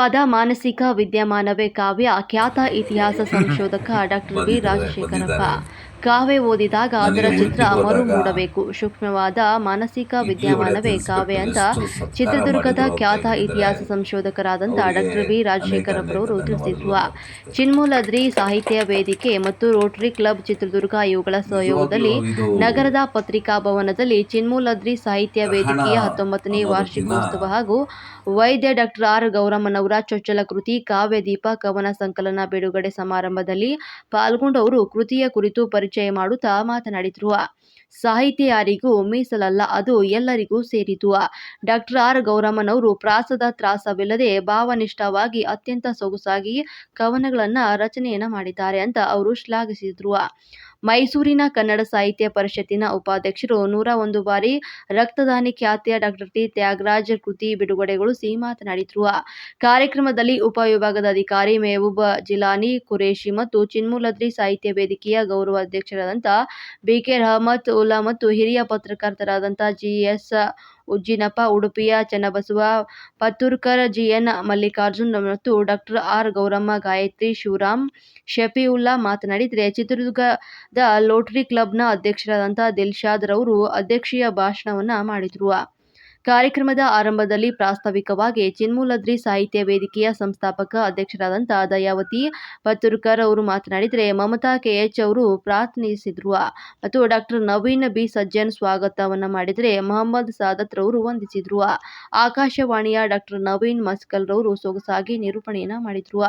ಸೂಕ್ಷ್ಮವಾದ ಮಾನಸಿಕ ವಿದ್ಯಮಾನವೇ ಕಾವ್ಯ ಖ್ಯಾತ ಇತಿಹಾಸ ಸಂಶೋಧಕ ಡಾಕ್ಟರ್ ವಿ ರಾಜಶೇಖರಪ್ಪ. ಕಾವ್ಯ ಓದಿದಾಗ ಅದರ ಚಿತ್ರ ಮರು ಮೂಡಬೇಕು ಸೂಕ್ಷ್ಮವಾದ ಮಾನಸಿಕ ವಿದ್ಯಮಾನವೇ ಕಾವ್ಯ ಅಂತ ಚಿತ್ರದುರ್ಗದ ಖ್ಯಾತ ಇತಿಹಾಸ ಸಂಶೋಧಕರಾದಂಥ ಡಾಕ್ಟರ್ ವಿ. ಅವರವರು ತಿಳಿಸಿದ್ರು ಚಿನ್ಮೂಲದ್ರಿ ಸಾಹಿತ್ಯ ವೇದಿಕೆ ಮತ್ತು ರೋಟರಿ ಕ್ಲಬ್ ಚಿತ್ರದುರ್ಗ ಇವುಗಳ ಸಹಯೋಗದಲ್ಲಿ ನಗರದ ಪತ್ರಿಕಾ ಭವನದಲ್ಲಿ ಚಿನ್ಮೂಲದ್ರಿ ಸಾಹಿತ್ಯ ವೇದಿಕೆಯ ಹತ್ತೊಂಬತ್ತನೇ ವಾರ್ಷಿಕೋತ್ಸವ ಹಾಗೂ ವೈದ್ಯ ಡಾಕ್ಟರ್ ಆರ್ ಗೌರಮ್ಮನವರ ಚೊಚ್ಚಲ ಕೃತಿ ಕಾವ್ಯ ದೀಪ ಕವನ ಸಂಕಲನ ಬಿಡುಗಡೆ ಸಮಾರಂಭದಲ್ಲಿ ಪಾಲ್ಗೊಂಡವರು ಕೃತಿಯ ಕುರಿತು ಪರಿಚಯ ಮಾಡುತ್ತಾ ಮಾತನಾಡಿದರು. ಸಾಹಿತ್ಯ ಯಾರಿಗೂ ಮೀಸಲಲ್ಲ, ಅದು ಎಲ್ಲರಿಗೂ ಸೇರಿತು. Doctor R. ಗೌರಮ್ಮನವರು ಪ್ರಾಸದ ತ್ರಾಸವಿಲ್ಲದೆ ಭಾವನಿಷ್ಠವಾಗಿ ಅತ್ಯಂತ ಸೊಗಸಾಗಿ ಕವನಗಳನ್ನ ರಚನೆಯನ್ನ ಮಾಡಿದ್ದಾರೆ ಅಂತ ಅವರು ಶ್ಲಾಘಿಸಿದ್ರು. ಮೈಸೂರಿನ ಕನ್ನಡ ಸಾಹಿತ್ಯ ಪರಿಷತ್ತಿನ ಉಪಾಧ್ಯಕ್ಷರು ನೂರ ಒಂದು ಬಾರಿ ರಕ್ತದಾನಿ ಖ್ಯಾತಿಯ ಡಾಕ್ಟರ್ ಟಿ ತ್ಯಾಗರಾಜ್ ಕೃತಿ ಬಿಡುಗಡೆಗೊಳಿಸಿ ಮಾತನಾಡಿದ್ರು. ಕಾರ್ಯಕ್ರಮದಲ್ಲಿ ಉಪವಿಭಾಗದ ಅಧಿಕಾರಿ ಮೆಹಬೂಬ ಜಿಲಾನಿ ಕುರೇಶಿ ಮತ್ತು ಚಿನ್ಮೂಲದ್ರಿ ಸಾಹಿತ್ಯ ವೇದಿಕೆಯ ಗೌರವ ಅಧ್ಯಕ್ಷರಾದಂತಹ ಬಿಕೆ ರಹಮತ್ ಉಲ್ಲಾ ಮತ್ತು ಹಿರಿಯ ಪತ್ರಕರ್ತರಾದಂತಹ ಜಿಎಸ್ ಉಜ್ಜಿನಪ್ಪ, ಉಡುಪಿಯ ಚನ್ನಬಸವ, ಪತ್ತೂರ್ಕರ್ ಜಿಎನ್ ಮಲ್ಲಿಕಾರ್ಜುನ್ ಮತ್ತು ಡಾಕ್ಟರ್ ಆರ್ ಗೌರಮ್ಮ, ಗಾಯತ್ರಿ ಶಿವರಾಮ್ ಶಫೀವುಲ್ಲಾ ಮಾತನಾಡಿದರೆ, ಚಿತ್ರದುರ್ಗದ ಲೋಟರಿ ಕ್ಲಬ್ನ ಅಧ್ಯಕ್ಷರಾದಂಥ ದಿಲ್ಶಾದ್ ರವರು ಅಧ್ಯಕ್ಷೀಯ ಭಾಷಣವನ್ನ ಮಾಡಿದರು. ಕಾರ್ಯಕ್ರಮದ ಆರಂಭದಲ್ಲಿ ಪ್ರಾಸ್ತಾವಿಕವಾಗಿ ಚಿನ್ಮೂಲದ್ರಿ ಸಾಹಿತ್ಯ ವೇದಿಕೆಯ ಸಂಸ್ಥಾಪಕ ಅಧ್ಯಕ್ಷರಾದಂಥ ದಯಾವತಿ ಪತ್ತೂರ್ಕರ್ ಅವರು ಮಾತನಾಡಿದರೆ, ಮಮತಾ ಕೆಎಚ್ ಅವರು ಪ್ರಾರ್ಥನಿಸಿದ್ರು. ಮತ್ತು ಡಾಕ್ಟರ್ ನವೀನ್ ಬಿ. ಸಜ್ಜನ್ ಸ್ವಾಗತವನ್ನ ಮಾಡಿದರೆ, ಮೊಹಮ್ಮದ್ ಸಾದತ್ ರವರು ವಂದಿಸಿದ್ರು. ಆಕಾಶವಾಣಿಯ ಡಾಕ್ಟರ್ ನವೀನ್ ಮಸ್ಕಲ್ ರವರು ಸೊಗಸಾಗಿ ನಿರೂಪಣೆಯನ್ನ ಮಾಡಿದ್ರು.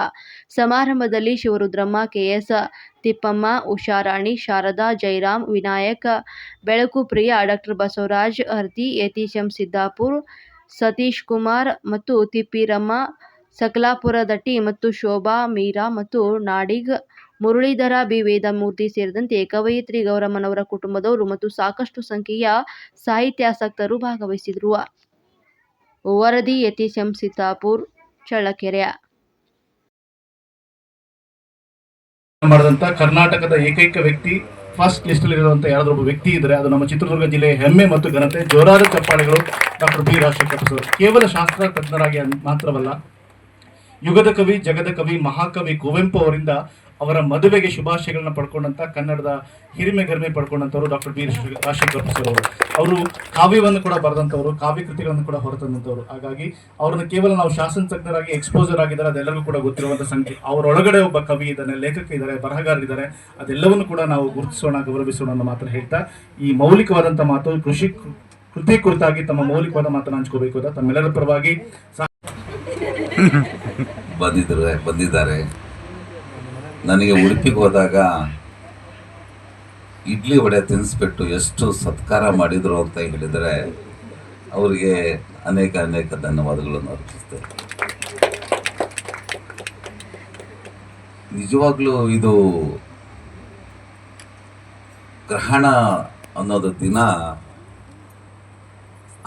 ಸಮಾರಂಭದಲ್ಲಿ ಶಿವರುದ್ರಮ್ಮ, ಕೆಎಸ್ ತಿಪ್ಪಮ್ಮ, ಉಷಾರಾಣಿ, ಶಾರದಾ ಜಯರಾಮ್ ವಿನಾಯಕ ಬೆಳಕು ಪ್ರಿಯ ಡಾಕ್ಟರ್ ಬಸವರಾಜ್ ಹರ್ತಿ ಯತೀಶಂ ಸಿದ್ದಾಪುರ್, ಸತೀಶ್ ಕುಮಾರ್ ಮತ್ತು ತಿಪ್ಪಿರಮ್ಮ ಸಕಲಾಪುರದಟ್ಟಿ ಮತ್ತು ಶೋಭಾ, ಮೀರಾ ಮತ್ತು ನಾಡಿಗ್, ಮುರಳೀಧರ ಬಿ. ವೇದಮೂರ್ತಿ ಸೇರಿದಂತೆ ಕವಯಿತ್ರಿ ಗೌರಮ್ಮನವರ ಕುಟುಂಬದವರು ಮತ್ತು ಸಾಕಷ್ಟು ಸಂಖ್ಯೆಯ ಸಾಹಿತ್ಯಾಸಕ್ತರು ಭಾಗವಹಿಸಿದರು. ವರದಿ ಯತೀಶಂ ಸಿದ್ದಾಪುರ್, ಚಳ್ಳಕೆರೆ. ಮಾಡಿದಂತ ಕರ್ನಾಟಕದ ಏಕೈಕ ವ್ಯಕ್ತಿ ಫಸ್ಟ್ ಲಿಸ್ಟ್ ಅಲ್ಲಿ ಇರುವಂತ ಯಾರಾದ್ರೂ ಒಬ್ಬ ವ್ಯಕ್ತಿ ಇದ್ರೆ ಅದು ನಮ್ಮ ಚಿತ್ರದುರ್ಗ ಜಿಲ್ಲೆಯ ಹೆಮ್ಮೆ ಮತ್ತು ಘನತೆ, ಜೋರಾದ ಚಪ್ಪಾಳೆಗಳು ಡಾಕ್ಟರ್ ಬಿ ರಾಜಶೇಖರ್ ಸರ್. ಕೇವಲ ಶಾಸ್ತ್ರ ತಜ್ಞರಾಗಿ ಮಾತ್ರವಲ್ಲ, ಯುಗದ ಕವಿ, ಜಗದ ಕವಿ, ಮಹಾಕವಿ ಕುವೆಂಪು ಅವರಿಂದ ಅವರ ಮದುವೆಗೆ ಶುಭಾಶಯಗಳನ್ನ ಪಡ್ಕೊಂಡಂತ ಕನ್ನಡದ ಹಿರಿಮೆ ಗರಿಮೆ ಪಡ್ಕೊಂಡಂತವರು ಡಾಕ್ಟರ್ ಬಿ ರಾಜಶೇಖರ್ ಸರ್ ಅವರು. ಅವರು ಕಾವ್ಯವನ್ನು ಕೂಡ ಬರೆದಂತವರು ಕಾವ್ಯ ಕೃತಿಗಳನ್ನು ಕೂಡ ಹೊರತಂದಂತವರು. ಹಾಗಾಗಿ ಅವರನ್ನು ಕೇವಲ ನಾವು ಶಾಸನ ತಜ್ಞರಾಗಿ ಎಕ್ಸ್ಪೋಸರ್ ಆಗಿದ್ದಾರೆ, ಅದೆಲ್ಲರಿಗೂ ಕೂಡ ಗೊತ್ತಿರುವಂತ ಸಂಖ್ಯೆ. ಅವರೊಳಗಡೆ ಒಬ್ಬ ಕವಿ ಇದ್ದಾನೆ, ಲೇಖಕ ಇದ್ದಾರೆ ಬರಹಗಾರರಿದ್ದಾರೆ ಅದೆಲ್ಲವನ್ನು ಕೂಡ ನಾವು ಗುರುತಿಸೋಣ, ಗೌರವಿಸೋಣ ಅನ್ನೋ ಮಾತ್ರ ಹೇಳ್ತಾ, ಈ ಮೌಲಿಕವಾದಂತ ಮಾತು, ಕೃಷಿ ಕೃತಿ ಕುರಿತಾಗಿ ತಮ್ಮ ಮೌಲಿಕವಾದ ಮಾತನ್ನು ಹಂಚ್ಕೋಬೇಕು ಅಂತ ತಮ್ಮೆಲ್ಲರ ಪರವಾಗಿ ಬಂದಿದ್ದಾರೆ ಬಂದಿದ್ದಾರೆ. ನನಗೆ ಉಡುಪಿಗೆ ಹೋದಾಗ ಇಡ್ಲಿ ವಡೆ ತಿನ್ನಿಸ್ಬಿಟ್ಟು ಎಷ್ಟು ಸತ್ಕಾರ ಮಾಡಿದರು ಅಂತ ಹೇಳಿದರೆ ಅವರಿಗೆ ಅನೇಕ ಅನೇಕ ಧನ್ಯವಾದಗಳನ್ನು ಅರ್ಪಿಸ್ತೇನೆ. ನಿಜವಾಗ್ಲೂ ಇದು ಗ್ರಹಣ ಅನ್ನೋದು ದಿನ,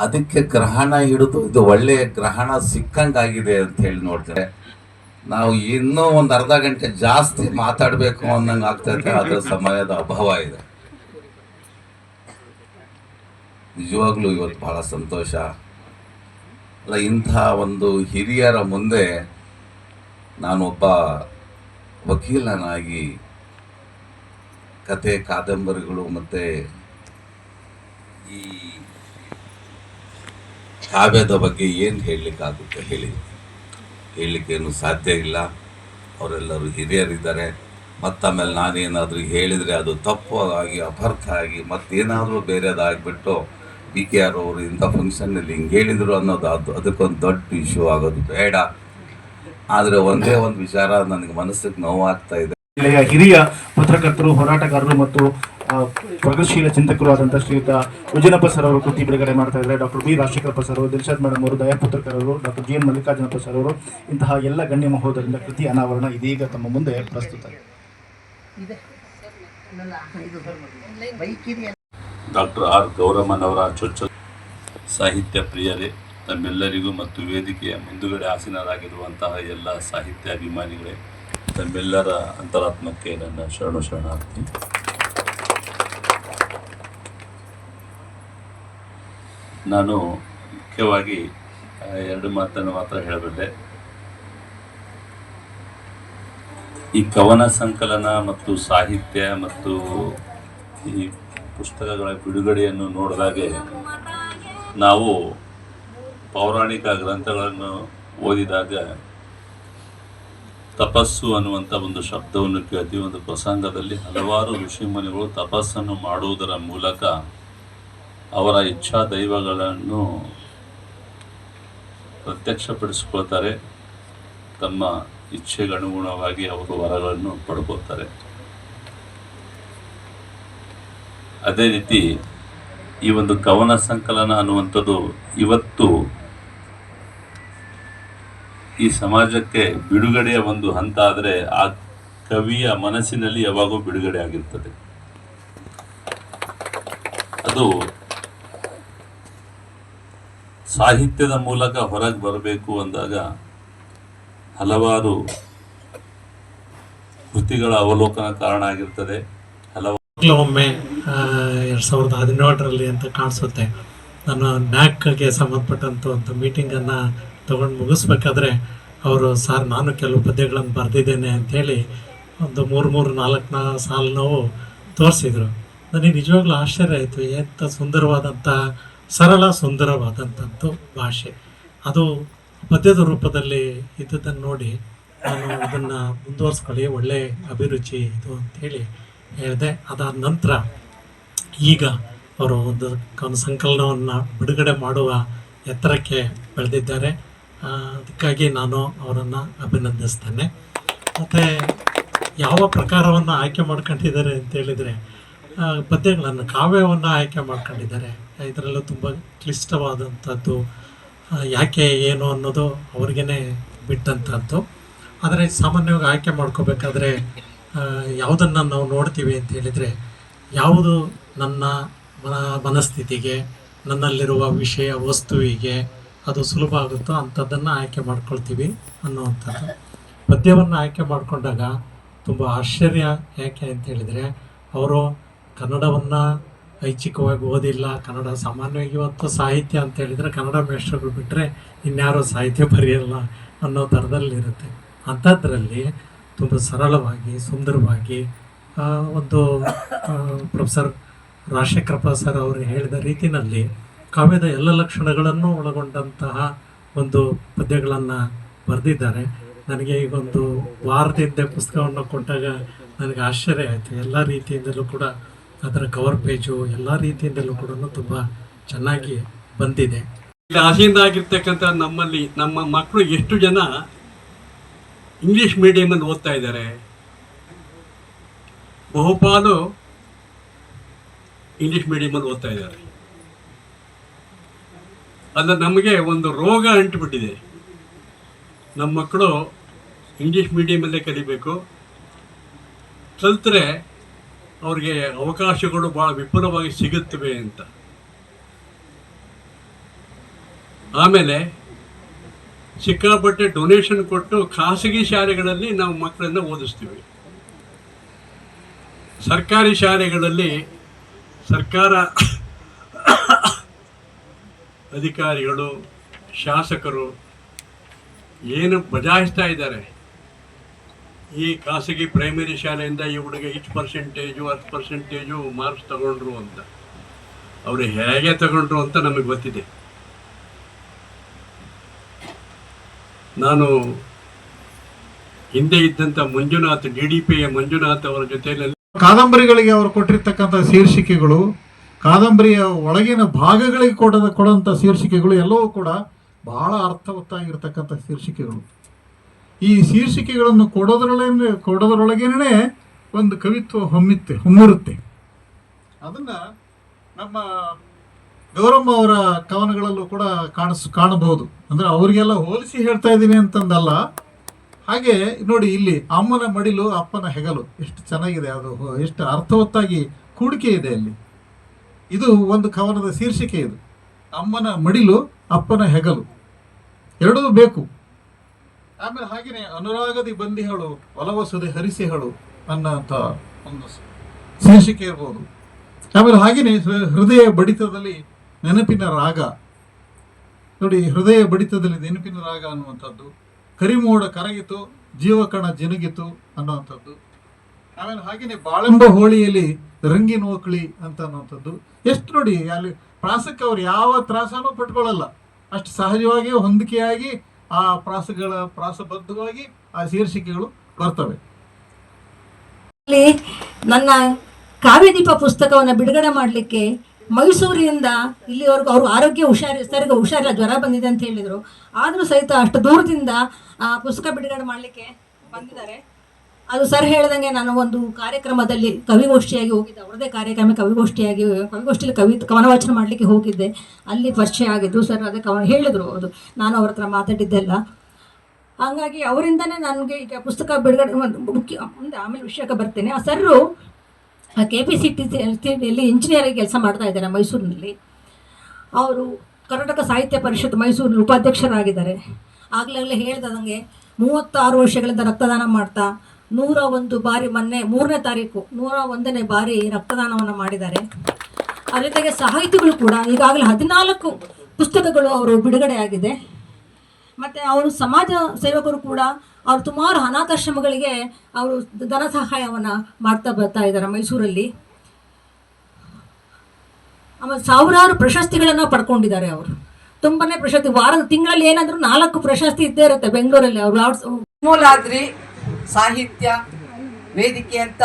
ಅದಕ್ಕೆ ಗ್ರಹಣ ಹಿಡಿದು ಇದು ಒಳ್ಳೆಯ ಗ್ರಹಣ ಸಿಕ್ಕಂಗಾಗಿದೆ ಅಂತ ಹೇಳಿ ನೋಡ್ತೇವೆ ನಾವು ಇನ್ನೂ ಒಂದು ಅರ್ಧ ಗಂಟೆ ಜಾಸ್ತಿ ಮಾತಾಡಬೇಕು ಅನ್ನಂಗೆ ಆಗ್ತೈತೆ ಅದರ ಸಮಯದ ಅಭಾವ ಇದೆ. ನಿಜವಾಗ್ಲೂ ಇವತ್ತು ಬಹಳ ಸಂತೋಷ. ಅಲ್ಲ, ಇಂಥ ಒಂದು ಹಿರಿಯರ ಮುಂದೆ ನಾನೊಬ್ಬ ವಕೀಲನಾಗಿ ಕತೆ, ಕಾದಂಬರಿಗಳು ಮತ್ತು ಈ ಕಾವ್ಯದ ಬಗ್ಗೆ ಏನು ಹೇಳಲಿಕ್ಕಾಗುತ್ತೆ ಹೇಳಿ. ಹೇಳಲಿಕ್ಕೇನು ಸಾಧ್ಯ ಇಲ್ಲ. ಅವರೆಲ್ಲರೂ ಹಿರಿಯರಿದ್ದಾರೆ. ಮತ್ತಮೇಲೆ ನಾನೇನಾದರೂ ಹೇಳಿದರೆ ಅದು ತಪ್ಪು ಆಗಿ ಅಪರ್ಥ ಆಗಿ ಮತ್ತೇನಾದರೂ ಬೇರೆದಾಗಿಬಿಟ್ಟು ಬಿ ಕೆ ಆರ್ ಅವರು ಇಂಥ ಫಂಕ್ಷನ್ನಲ್ಲಿ ಹಿಂಗೆ ಹೇಳಿದರು ಅನ್ನೋದು ಅದು, ಅದಕ್ಕೊಂದು ದೊಡ್ಡ ಇಶ್ಯೂ ಆಗೋದು ಬೇಡ. ಆದರೆ ಒಂದೇ ಒಂದು ವಿಚಾರ ನನಗೆ ಮನಸ್ಸಿಗೆ ನೋವಾಗ್ತಾ ಇದೆ. ಹಿರಿಯ ಪತ್ರಕರ್ತರು, ಹೋರಾಟಗಾರರು ಮತ್ತು ಪ್ರಗತಿಶೀಲ ಚಿಂತಕರು ಆದಂತಹ ಶ್ರೀಯುತ ಉಜಿನಪ್ಪ ಸರ್ ಅವರು ಕೃತಿ ಬಿಡುಗಡೆ ಮಾಡ್ತಾ ಇದ್ದಾರೆ. ಡಾಕ್ಟರ್ ಬಿ ರಾಜಶೇಖರಪ್ಪ ಸರ್ ಅವರು ದಿಲ್ಶಾದ್ ಮೇಡಮ್ ಅವರು Dayaputrakar doctor G N Mallikarjunappa sir ಅವರು, ಇಂತಹ ಎಲ್ಲ ಗಣ್ಯ ಮಹೋದರಿಂದ ಕೃತಿ ಅನಾವರಣ ಇದೀಗ ತಮ್ಮ ಮುಂದೆ ಪ್ರಸ್ತುತ. ಡಾಕ್ಟರ್ ಆರ್ ಗೌರಮ್ಮನವರ ಚೊಚ್ಚಲ ಸಾಹಿತ್ಯ ಪ್ರಿಯರೇ, ತಮ್ಮೆಲ್ಲರಿಗೂ ಮತ್ತು ವೇದಿಕೆಯ ಮುಂದುಗಡೆ ಆಸೀನರಾಗಿರುವಂತಹ ಎಲ್ಲ ಸಾಹಿತ್ಯ ಅಭಿಮಾನಿಗಳೇ ತಮ್ಮೆಲ್ಲರ ಅಂತರಾತ್ಮಕ್ಕೆ ನನ್ನ ಶರಣು ಶರಣಾರ್ಥಿ. ನಾನು ಮುಖ್ಯವಾಗಿ ಎರಡು ಮಾತನ್ನು ಮಾತ್ರ ಹೇಳಬಲ್ಲೆ. ಈ ಕವನ ಸಂಕಲನ ಮತ್ತು ಸಾಹಿತ್ಯ ಮತ್ತು ಈ ಪುಸ್ತಕಗಳ ಬಿಡುಗಡೆಯನ್ನು ನೋಡಿದಾಗೆ ನಾವು ಪೌರಾಣಿಕ ಗ್ರಂಥಗಳನ್ನು ಓದಿದಾಗ ತಪಸ್ಸು ಅನ್ನುವಂಥ ಒಂದು ಶಬ್ದವನ್ನು ಕೇಳ್ತೀವಿ. ಒಂದು ಪ್ರಸಂಗದಲ್ಲಿ ಹಲವಾರು ಋಷಿಮುನಿಗಳು ತಪಸ್ಸನ್ನು ಮಾಡುವುದರ ಮೂಲಕ ಅವರ ಇಚ್ಛಾ ದೈವಗಳನ್ನು ಪ್ರತ್ಯಕ್ಷಪಡಿಸ್ಕೊಳ್ತಾರೆ. ತಮ್ಮ ಇಚ್ಛೆಗನುಗುಣವಾಗಿ ಅವರು ವರಗಳನ್ನು ಪಡ್ಕೋತಾರೆ ಅದೇ ರೀತಿ ಈ ಒಂದು ಕವನ ಸಂಕಲನ ಅನ್ನುವಂಥದ್ದು ಇವತ್ತು ಈ ಸಮಾಜಕ್ಕೆ ಬಿಡುಗಡೆಯ ಒಂದು ಹಂತ ಆದರೆ ಆ ಕವಿಯ ಮನಸ್ಸಿನಲ್ಲಿ ಯಾವಾಗೂ ಬಿಡುಗಡೆ ಆಗಿರ್ತದೆ. ಅದು ಸಾಹಿತ್ಯದ ಮೂಲಕ ಹೊರಗೆ ಬರಬೇಕು ಅಂದಾಗ ಹಲವಾರು ಕೃತಿಗಳ ಅವಲೋಕನ ಕಾರಣ ಆಗಿರ್ತದೆ. ಹಲವಾರು ಒಮ್ಮೆ ಎರಡು ಸಾವಿರದ ಹದಿನೇಳರಲ್ಲಿ ಅಂತ ಕಾಣಿಸುತ್ತೆ. ನಾನು ನ್ಯಾಕ್ಗೆ ಸಂಬಂಧಪಟ್ಟಂಥ ಒಂದು ಮೀಟಿಂಗನ್ನು ತಗೊಂಡು ಮುಗಿಸ್ಬೇಕಾದ್ರೆ ಅವರು, ಸರ್, ನಾನು ಕೆಲವು ಪದ್ಯಗಳನ್ನು ಬರೆದಿದ್ದೇನೆ ಅಂಥೇಳಿ ಒಂದು ಮೂರು ಮೂರು ನಾಲ್ಕು ನಾ ತೋರಿಸಿದರು. ನಾವು ತೋರಿಸಿದ್ರು ನನಗೆ ನಿಜವಾಗ್ಲೂ ಆಶ್ಚರ್ಯ ಆಯಿತು, ಎಂಥ ಸುಂದರವಾದಂಥ ಸರಳ ಸುಂದರವಾದಂಥದ್ದು ಭಾಷೆ. ಅದು ಪದ್ಯದ ರೂಪದಲ್ಲಿ ಇದ್ದದನ್ನು ನೋಡಿ ನಾನು ಅದನ್ನು ಮುಂದುವರ್ಸ್ಕೊಳ್ಳಿ, ಒಳ್ಳೆ ಅಭಿರುಚಿ ಇದು ಅಂಥೇಳಿ ಹೇಳಿದೆ. ಅದಾದ ನಂತರ ಈಗ ಅವರು ಒಂದು ಕನ ಸಂಕಲನವನ್ನು ಬಿಡುಗಡೆ ಮಾಡುವ ಎತ್ತರಕ್ಕೆ ಬೆಳೆದಿದ್ದಾರೆ. ಅದಕ್ಕಾಗಿ ನಾನು ಅವರನ್ನು ಅಭಿನಂದಿಸ್ತೇನೆ. ಮತ್ತು ಯಾವ ಪ್ರಕಾರವನ್ನು ಆಯ್ಕೆ ಮಾಡ್ಕೊಂಡಿದ್ದಾರೆ ಅಂತ ಹೇಳಿದರೆ ಪದ್ಯಗಳನ್ನು ಕಾವ್ಯವನ್ನು ಆಯ್ಕೆ ಮಾಡ್ಕೊಂಡಿದ್ದಾರೆ. ಇದರಲ್ಲೂ ತುಂಬ ಕ್ಲಿಷ್ಟವಾದಂಥದ್ದು ಯಾಕೆ ಏನು ಅನ್ನೋದು ಅವ್ರಿಗೇ ಬಿಟ್ಟಂಥದ್ದು ಆದರೆ ಸಾಮಾನ್ಯವಾಗಿ ಆಯ್ಕೆ ಮಾಡ್ಕೋಬೇಕಾದ್ರೆ ಯಾವುದನ್ನು ನಾವು ನೋಡ್ತೀವಿ ಅಂತ ಹೇಳಿದರೆ, ಯಾವುದು ನನ್ನ ಮನ, ಮನಸ್ಥಿತಿಗೆ, ನನ್ನಲ್ಲಿರುವ ವಿಷಯ, ವಸ್ತುವಿಗೆ ಅದು ಸುಲಭ ಆಗುತ್ತೋ ಅಂಥದ್ದನ್ನು ಆಯ್ಕೆ ಮಾಡ್ಕೊಳ್ತೀವಿ ಅನ್ನುವಂಥದ್ದು. ಪದ್ಯವನ್ನು ಆಯ್ಕೆ ಮಾಡಿಕೊಂಡಾಗ ತುಂಬ ಆಶ್ಚರ್ಯ ಯಾಕೆ ಅಂತ ಹೇಳಿದರೆ, ಅವರು ಕನ್ನಡವನ್ನು ಐಚ್ಛಿಕವಾಗಿ ಓದಿಲ್ಲ, ಕನ್ನಡ ಸಾಮಾನ್ಯವಾಗಿ ಇವತ್ತು ಸಾಹಿತ್ಯ ಅಂತ ಹೇಳಿದರೆ ಕನ್ನಡ ಮೇಷ್ಟ್ರುಗಳು ಬಿಟ್ಟರೆ ಇನ್ಯಾರೋ ಸಾಹಿತ್ಯ ಬರೆಯಲ್ಲ ಅನ್ನೋ ಥರದಲ್ಲಿರುತ್ತೆ. ಅಂಥದ್ರಲ್ಲಿ ತುಂಬ ಸರಳವಾಗಿ, ಸುಂದರವಾಗಿ ಒಂದು ಪ್ರೊಫೆಸರ್ ರಾಜಶೇಖರಪ್ಪ ಸರ್ ಅವರು ಹೇಳಿದ ರೀತಿಯಲ್ಲಿ ಕಾವ್ಯದ ಎಲ್ಲ ಲಕ್ಷಣಗಳನ್ನು ಒಳಗೊಂಡಂತಹ ಒಂದು ಪದ್ಯಗಳನ್ನು ಬರೆದಿದ್ದಾರೆ. ನನಗೆ ಈಗ ಒಂದು ವಾರದ ಹಿಂದೆ ಪುಸ್ತಕವನ್ನು ಕೊಟ್ಟಾಗ ನನಗೆ ಆಶ್ಚರ್ಯ ಆಯಿತು. ಎಲ್ಲ ರೀತಿಯಿಂದಲೂ ಕೂಡ ಅದರ ಕವರ್ ಪೇಜು ಎಲ್ಲ ರೀತಿಯಿಂದಲೂ ಕೂಡ ತುಂಬ ಚೆನ್ನಾಗಿ ಬಂದಿದೆ. ಇಲ್ಲಿ ಆಸೆಯಿಂದ ಆಗಿರ್ತಕ್ಕಂಥ ನಮ್ಮಲ್ಲಿ ನಮ್ಮ ಮಕ್ಕಳು ಎಷ್ಟು ಜನ ಇಂಗ್ಲಿಷ್ ಮೀಡಿಯಮಲ್ಲಿ ಓದ್ತಾ ಇದ್ದಾರೆ? ಬಹುಪಾಲು ಇಂಗ್ಲಿಷ್ ಮೀಡಿಯಮಲ್ಲಿ ಓದ್ತಾ ಇದ್ದಾರೆ. ಅದು ನಮಗೆ ಒಂದು ರೋಗ ಅಂಟುಬಿಟ್ಟಿದೆ. ನಮ್ಮ ಮಕ್ಕಳು ಇಂಗ್ಲೀಷ್ ಮೀಡಿಯಮಲ್ಲೇ ಕಲಿಬೇಕು. ಕಲ್ತ್ರೆ ಅವ್ರಿಗೆ ಅವಕಾಶಗಳು ಭಾಳ ವಿಪುಲವಾಗಿ ಸಿಗುತ್ತವೆ ಅಂತ. ಆಮೇಲೆ ಸಿಕ್ಕಾಪಟ್ಟೆ ಡೊನೇಷನ್ ಕೊಟ್ಟು ಖಾಸಗಿ ಶಾಲೆಗಳಲ್ಲಿ ನಾವು ಮಕ್ಕಳನ್ನು ಓದಿಸ್ತೀವಿ. ಸರ್ಕಾರಿ ಶಾಲೆಗಳಲ್ಲಿ ಸರ್ಕಾರ ಅಧಿಕಾರಿಗಳು, ಶಾಸಕರು ಏನು ಬಜಾಯಿಸ್ತಾ ಇದ್ದಾರೆ? ಈ ಖಾಸಗಿ ಪ್ರೈಮರಿ ಶಾಲೆಯಿಂದ ಈ ಹುಡುಗ ಇಷ್ಟು ಪರ್ಸೆಂಟೇಜು ಹತ್ತು ಪರ್ಸೆಂಟೇಜು ಮಾರ್ಕ್ಸ್ ತಗೊಂಡ್ರು ಅಂತ. ಅವರು ಹೇಗೆ ತಗೊಂಡ್ರು ಅಂತ ನಮಗೆ ಗೊತ್ತಿದೆ. ನಾನು ಹಿಂದೆ ಇದ್ದಂಥ ಮಂಜುನಾಥ್ ಡಿ ಡಿ ಪಿಯ ಮಂಜುನಾಥ್ ಅವರ ಜೊತೆಯಲ್ಲಿ ಕಾದಂಬರಿಗಳಿಗೆ ಅವರು ಕೊಟ್ಟಿರ್ತಕ್ಕಂಥ ಶೀರ್ಷಿಕೆಗಳು, ಕಾದಂಬರಿಯ ಒಳಗಿನ ಭಾಗಗಳಿಗೆ ಕೊಡದ ಕೊಡುವಂಥ ಶೀರ್ಷಿಕೆಗಳು ಎಲ್ಲವೂ ಕೂಡ ಬಹಳ ಅರ್ಥವತ್ತಾಗಿರ್ತಕ್ಕಂಥ ಶೀರ್ಷಿಕೆಗಳು. ಈ ಶೀರ್ಷಿಕೆಗಳನ್ನು ಕೊಡೋದ್ರೊಳಗೆ, ಕೊಡೋದ್ರೊಳಗೇನೆ ಒಂದು ಕವಿತ್ವ ಹೊಮ್ಮಿತ್ತೆ, ಹೊಮ್ಮಿರುತ್ತೆ. ಅದನ್ನ ನಮ್ಮ ಗೌರಮ್ಮ ಅವರ ಕವನಗಳಲ್ಲೂ ಕೂಡ ಕಾಣಿಸ್, ಕಾಣಬಹುದು. ಅಂದ್ರೆ ಅವರಿಗೆಲ್ಲ ಹೋಲಿಸಿ ಹೇಳ್ತಾ ಇದ್ದೀನಿ ಅಂತಂದಲ್ಲ. ಹಾಗೆ ನೋಡಿ ಇಲ್ಲಿ ಅಮ್ಮನ ಮಡಿಲು, ಅಪ್ಪನ ಹೆಗಲು. ಎಷ್ಟು ಚೆನ್ನಾಗಿದೆ ಅದು, ಎಷ್ಟು ಅರ್ಥವತ್ತಾಗಿ ಕೂಡಿಕೆ ಇದೆ ಅಲ್ಲಿ. ಇದು ಒಂದು ಕವನದ ಶೀರ್ಷಿಕೆ ಇದು. ಅಮ್ಮನ ಮಡಿಲು, ಅಪ್ಪನ ಹೆಗಲು. ಎರಡೂ ಬೇಕು. ಆಮೇಲೆ ಹಾಗೇನೆ ಅನುರಾಗದಿ ಬಂದಿಹಳು ಹರಿಸಿ ಹರಿಸಿಹಳು ಅನ್ನೋಂಥ ಒಂದು ಶೀರ್ಷಿಕೆ ಇರ್ಬೋದು. ಆಮೇಲೆ ಹಾಗೇನೆ ಹೃದಯ ಬಡಿತದಲ್ಲಿ ನೆನಪಿನ ರಾಗ. ನೋಡಿ, ಹೃದಯ ಬಡಿತದಲ್ಲಿ ನೆನಪಿನ ರಾಗ ಅನ್ನುವಂಥದ್ದು, ಕರಿಮೋಡ ಕರಗಿತು ಜೀವಕಣ ಜಿನುಗಿತು ಅನ್ನುವಂಥದ್ದು. ಆಮೇಲೆ ಹಾಗೇನೆ ಬಾಳೆಂಬ ಹೋಳಿಯಲ್ಲಿ ರಂಗಿನ ಓಕಳಿ ಅಂತ ಅನ್ನುವಂಥದ್ದು. ಎಷ್ಟು ನೋಡಿ, ಅಲ್ಲಿ ಪ್ರಾಸಕ್ಕೆ ಅವ್ರು ಯಾವ ತ್ರಾಸನೂ ಪಟ್ಕೊಳ್ಳಲ್ಲ. ಅಷ್ಟು ಸಹಜವಾಗಿ ಹೊಂದಿಕೆಯಾಗಿ ಆ ಪ್ರಾಸಗಳ ಪ್ರಾಸಬದ್ಧವಾಗಿ ಆ ಶೀರ್ಷಿಕೆಗಳು ಬರ್ತವೆ. ನನ್ನ ಕಾವ್ಯದೀಪ ಪುಸ್ತಕವನ್ನು ಬಿಡುಗಡೆ ಮಾಡಲಿಕ್ಕೆ ಮೈಸೂರಿನಿಂದ ಇಲ್ಲಿವರೆಗೂ ಅವರು ಆರೋಗ್ಯ ಹುಷಾರಿ, ಸರಿಗೆ ಹುಷಾರಿಲ್ಲ, ಜ್ವರ ಬಂದಿದೆ ಅಂತ ಹೇಳಿದರು. ಆದರೂ ಸಹಿತ ಅಷ್ಟು ದೂರದಿಂದ ಆ ಪುಸ್ತಕ ಬಿಡುಗಡೆ ಮಾಡಲಿಕ್ಕೆ ಬಂದಿದ್ದಾರೆ. ಅದು ಸರ್ ಹೇಳ್ದಂಗೆ ನಾನು ಒಂದು ಕಾರ್ಯಕ್ರಮದಲ್ಲಿ ಕವಿಗೋಷ್ಠಿಯಾಗಿ ಹೋಗಿದ್ದೆ. ಅವರದೇ ಕಾರ್ಯಕ್ರಮ ಕವಿಗೋಷ್ಠಿಯಾಗಿ, ಕವಿಗೋಷ್ಠಿಯಲ್ಲಿ ಕವಿ ಕವನ ವಾಚನ ಮಾಡಲಿಕ್ಕೆ ಹೋಗಿದ್ದೆ. ಅಲ್ಲಿ ಪರಿಚಯ ಆಗಿದ್ದು ಸರ್ ಅದಕ್ಕೆ ಕವನ ಹೇಳಿದರು ಅದು ನಾನು ಅವ್ರ ಹತ್ರ ಮಾತಾಡಿದ್ದೆಲ್ಲ. ಹಾಗಾಗಿ ಅವರಿಂದನೇ ನನಗೆ ಈಗ ಪುಸ್ತಕ ಬಿಡುಗಡೆ ಮುಖ್ಯ ಮುಂದೆ ಆಮೇಲೆ ವಿಷಯಕ್ಕೆ ಬರ್ತೇನೆ. ಆ ಸರ್ರು ಕೆ ಪಿ ಸಿ ಟಿ ಸಿಯಲ್ಲಿ ಇಂಜಿನಿಯರಿಂಗ್ ಕೆಲಸ ಮಾಡ್ತಾ ಇದ್ದಾರೆ ಮೈಸೂರಿನಲ್ಲಿ. ಅವರು ಕರ್ನಾಟಕ ಸಾಹಿತ್ಯ ಪರಿಷತ್ ಮೈಸೂರಿನ ಉಪಾಧ್ಯಕ್ಷರಾಗಿದ್ದಾರೆ. ಆಗಲಾಗಲೇ ಹೇಳ್ದಂಗೆ ಮೂವತ್ತಾರು ವರ್ಷಗಳಿಂದ ರಕ್ತದಾನ ಮಾಡ್ತಾ ನೂರ ಒಂದು ಬಾರಿ ಮೊನ್ನೆ ಮೂರನೇ ತಾರೀಕು, ನೂರ ಒಂದನೇ ಬಾರಿ ರಕ್ತದಾನವನ್ನು ಮಾಡಿದ್ದಾರೆ. ಅದ್ರ ಜೊತೆಗೆ ಸಾಹಿತಿಗಳು ಕೂಡ ಈಗಾಗಲೇ ಹದಿನಾಲ್ಕು ಪುಸ್ತಕಗಳು ಅವರು ಬಿಡುಗಡೆಯಾಗಿದೆ. ಮತ್ತು ಅವರು ಸಮಾಜ ಸೇವಕರು ಕೂಡ ಅವರು ಸುಮಾರು ಅನಾಥಾಶ್ರಮಗಳಿಗೆ ಅವರು ಧನ ಸಹಾಯವನ್ನು ಮಾಡ್ತಾ ಬರ್ತಾ ಇದ್ದಾರೆ ಮೈಸೂರಲ್ಲಿ. ಆಮೇಲೆ ಸಾವಿರಾರು ಪ್ರಶಸ್ತಿಗಳನ್ನು ಪಡ್ಕೊಂಡಿದ್ದಾರೆ ಅವರು. ತುಂಬನೇ ಪ್ರಶಸ್ತಿ, ವಾರದ ತಿಂಗಳಲ್ಲಿ ಏನಾದರೂ ನಾಲ್ಕು ಪ್ರಶಸ್ತಿ ಇದ್ದೇ ಇರುತ್ತೆ ಬೆಂಗಳೂರಲ್ಲಿ ಅವರು. ಮೂಲಾದ್ರಿ ಸಾಹಿತ್ಯ, ವೇದಿಕೆ ಅಂತ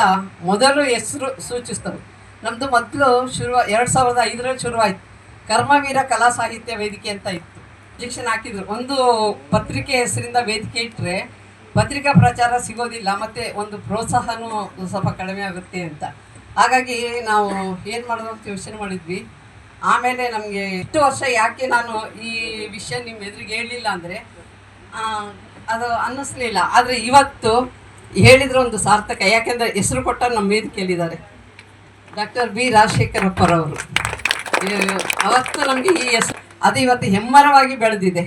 ಮೊದಲು ಹೆಸರು ಸೂಚಿಸ್ತವೆ ನಮ್ಮದು ಮೊದಲು ಶುರು, ಎರಡು ಸಾವಿರದ ಐದರಲ್ಲಿ ಶುರುವಾಯಿತು. ಕರ್ಮವೀರ ಕಲಾ ಸಾಹಿತ್ಯ ವೇದಿಕೆ ಅಂತ ಇತ್ತು. ಶಿಕ್ಷಣ ಹಾಕಿದ್ರು. ಒಂದು ಪತ್ರಿಕೆ ಹೆಸರಿಂದ ವೇದಿಕೆ ಇಟ್ಟರೆ ಪತ್ರಿಕಾ ಪ್ರಚಾರ ಸಿಗೋದಿಲ್ಲ, ಮತ್ತು ಒಂದು ಪ್ರೋತ್ಸಾಹನೂ ಸ್ವಲ್ಪ ಕಡಿಮೆ ಆಗುತ್ತೆ ಅಂತ. ಹಾಗಾಗಿ ನಾವು ಏನು ಮಾಡೋದು ಅಂತ ಯೋಚನೆ ಮಾಡಿದ್ವಿ. ಆಮೇಲೆ ನಮಗೆ ಇಷ್ಟು ವರ್ಷ ಯಾಕೆ ನಾನು ಈ ವಿಷಯ ನಿಮ್ಮ ಎದುರಿಗೆ ಹೇಳಲಿಲ್ಲ ಅಂದರೆ ಅದು ಅನ್ನಿಸ್ಲಿಲ್ಲ. ಆದರೆ ಇವತ್ತು ಹೇಳಿದ್ರೆ ಒಂದು ಸಾರ್ಥಕ. ಯಾಕೆಂದರೆ ಹೆಸರು ಕೊಟ್ಟ ನಮ್ಮ ವೇದಿಕೆಯಲ್ಲಿದ್ದಾರೆ ಡಾಕ್ಟರ್ ಬಿ ರಾಜಶೇಖರಪ್ಪರವರು ಅವತ್ತು ನಮಗೆ ಈ ಹೆಸರು ಅದು ಇವತ್ತು ಹೆಮ್ಮರವಾಗಿ ಬೆಳೆದಿದೆ.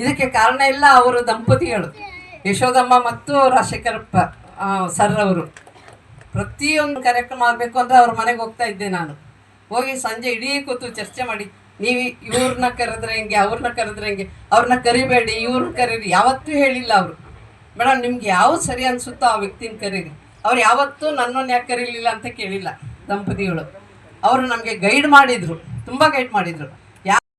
ಇದಕ್ಕೆ ಕಾರಣ ಎಲ್ಲ ಅವರು ದಂಪತಿಗಳು. ಯಶೋದಮ್ಮ ಮತ್ತು ರಾಜಶೇಖರಪ್ಪ ಸರ್ ಅವರು. ಪ್ರತಿಯೊಂದು ಕಾರ್ಯಕ್ರಮ ಆಗಬೇಕು ಅಂದರೆ ಅವ್ರ ಮನೆಗೆ ಹೋಗ್ತಾ ಇದ್ದೆ ನಾನು. ಹೋಗಿ ಸಂಜೆ ಇಡೀ ಕೂತು ಚರ್ಚೆ ಮಾಡಿ. ನೀವು ಇವ್ರನ್ನ ಕರೆದ್ರೆ ಹೆಂಗೆ, ಅವ್ರನ್ನ ಕರೆದ್ರೆ ಹೆಂಗೆ? ಅವ್ರನ್ನ ಕರಿಬೇಡಿ, ಇವ್ರನ್ನ ಕರೀರಿ. ಯಾವತ್ತೂ ಹೇಳಿಲ್ಲ ಅವರು. ಮೇಡಮ್ ನಿಮ್ಗೆ ಯಾವ ಸರಿ ಅನಿಸುತ್ತೋ ಆ ವ್ಯಕ್ತಿನ ಕರೀರಿ. ಅವ್ರು ಯಾವತ್ತೂ ನನ್ನನ್ನು ಯಾಕೆ ಕರೀಲಿಲ್ಲ ಅಂತ ಕೇಳಿಲ್ಲ ದಂಪತಿಗಳು. ಅವರು ನಮಗೆ ಗೈಡ್ ಮಾಡಿದರು, ತುಂಬ ಗೈಡ್ ಮಾಡಿದರು.